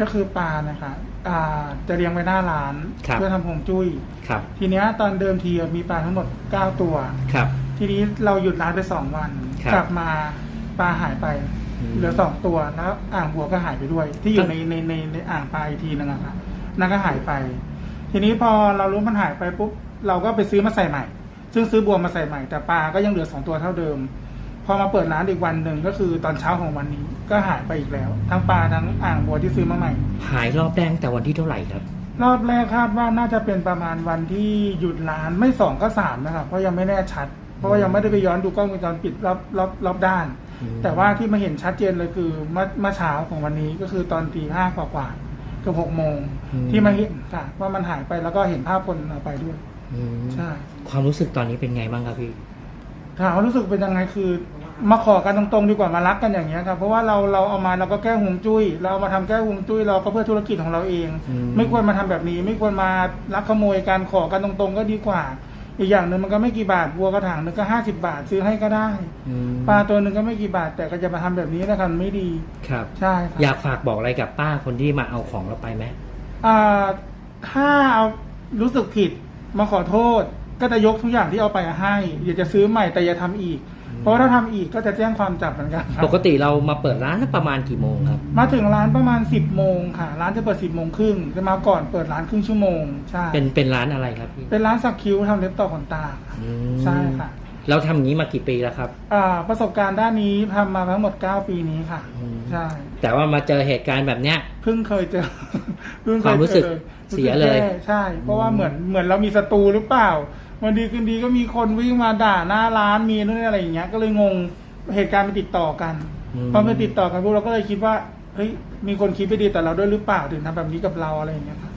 ก็คือปลานะคะอ่าจะเลี้ยงไว้หน้าร้านครับเพื่อทำผงจุ้ย ครับทีเนี้ยตอนเดิมทีมีปลาทั้งหมด 9 ตัว ครับ ทีนี้เราหยุดร้านไป 2 วัน ครับกลับมาปลาหายไป อืมเหลือ2ตัวแล้วอ่างบัวก็หายไปด้วย ที่อครัยู่บ ในในในในอ่างปลาอีกทีนึงอะค่ะนั่นก็หายไป ทีนี้พอเรารู้มันหายไปปุ๊บเราก็ไปซื้อมาใส่ใหม่ ซึ่งซื้อบัวมาใส่ใหม่แต่ปลาก็ยังเหลือสองตัวเท่าเดิม พอมาเปิดร้านอีกวันหนึ่งก็คือตอนเช้าของวันนี้ ก็หายไปอีกแล้ว ทั้งปลาทั้งอ่างบัวที่ซื้อมาใหม่ หายรอบแรกแต่วันที่เท่าไหร่ครับ รอบแรกคาดว่าน่าจะเป็นประมาณวันที่หยุดร้านไม่สองก็สามนะครับเพราะยังไม่แน่ชัด เพราะว่ายังไม่ได้ไปย้อนดูกล้องวงจรปิดรอบรอบรอบด้านอืมแต่ว่าที่มาเห็นชัดเจนเลยคือเมื่อเมื่อเช้าของวันนี้ก็คือตอนตีห้ากว่ากว่าๆเกือบหกโมงที่มาเห็นค่ะว่ามันหายไปแล้วก็เห็นภาพคนเอาไปด้วยอืมใช่ ความรู้สึกตอนนี้เป็นไงบ้างครับพี่ถามว่ารู้สึกเป็นยังไงคือ มาขอกันตรงๆดีกว่ามารักกันอย่างเงี้ยครับเพราะว่าเราเราเอามาเราก็แก้หวงจุ้ย เราเอามาทำแก้หวงจุ้ยเราก็เพื่อธุรกิจของเราเองอืมไม่ควรมาทำแบบนี้ ไม่ควรมาลักขโมยการขอกันตรงๆ ก็ดีกว่า อีกอย่างหนึ่งมันก็ไม่กี่บาทวัวกระถางหนึงก็ห้าสิบาทซื้อให้ก็ได้อืมปลาตัวหนึ่งก็ไม่กี่บาท แต่ก็จะมาทำแบบนี้นะครับไม่ดีครับใช่ครับอยากฝากบอกอะไรกับป้าคนที่มาเอาของเราไปไหมอ่าถ้าเอารู้สึกผิดมาขอโทษ ก็จะยกทุกอย่างที่เอาไปให้อยากจะซื้อใหม่แต่อย่าทำอีก เพราะว่าถ้าทำอีกก็จะแจ้งความจับเหมือนกันครับปกติเรามาเปิดร้านประมาณกี่โมงครับ มาถึงร้านประมาณสิบโมงค่ะ ร้านจะเปิดสิบโมงครึ่งจะมาก่อนเปิดร้านครึ่งชั่วโมงใช่เป็นเป็นร้านอะไรครับพี่เป็นร้านสักคิ้วทำเล็บต่อขนตาค่ะอืมใช่ค่ะเราทำอย่างนี้มากี่ปีแล้วครับ อ่าประสบการณ์ด้านนี้ทำมาทั้งหมด 9 ปีนี้ค่ะ อืม ใช่ แต่ว่ามาเจอเหตุการณ์แบบเนี้ย เพิ่งเคยเจอ เพิ่งเคความรู้สึกจอเสียเลยรู้สึกแใช่ เพราะว่าเหมือนเหมือนเรามีศัตรูหรือเปล่า วันดีคืนดีก็มีคนวิ่งมาด่าหน้าร้านมีนู่นนี่อะไรอย่างเงี้ย ก็เลยงงเหตุการณ์มันติดต่อกันมพอมันติดต่อกันพวกเราก็เลยคิดว่าเฮ้ยมีคนคิดไม่ดีแต่เราด้วยหรือเปล่าถึงทำแบบนี้กับเราอะไรอย่างเงี้ยค่ะ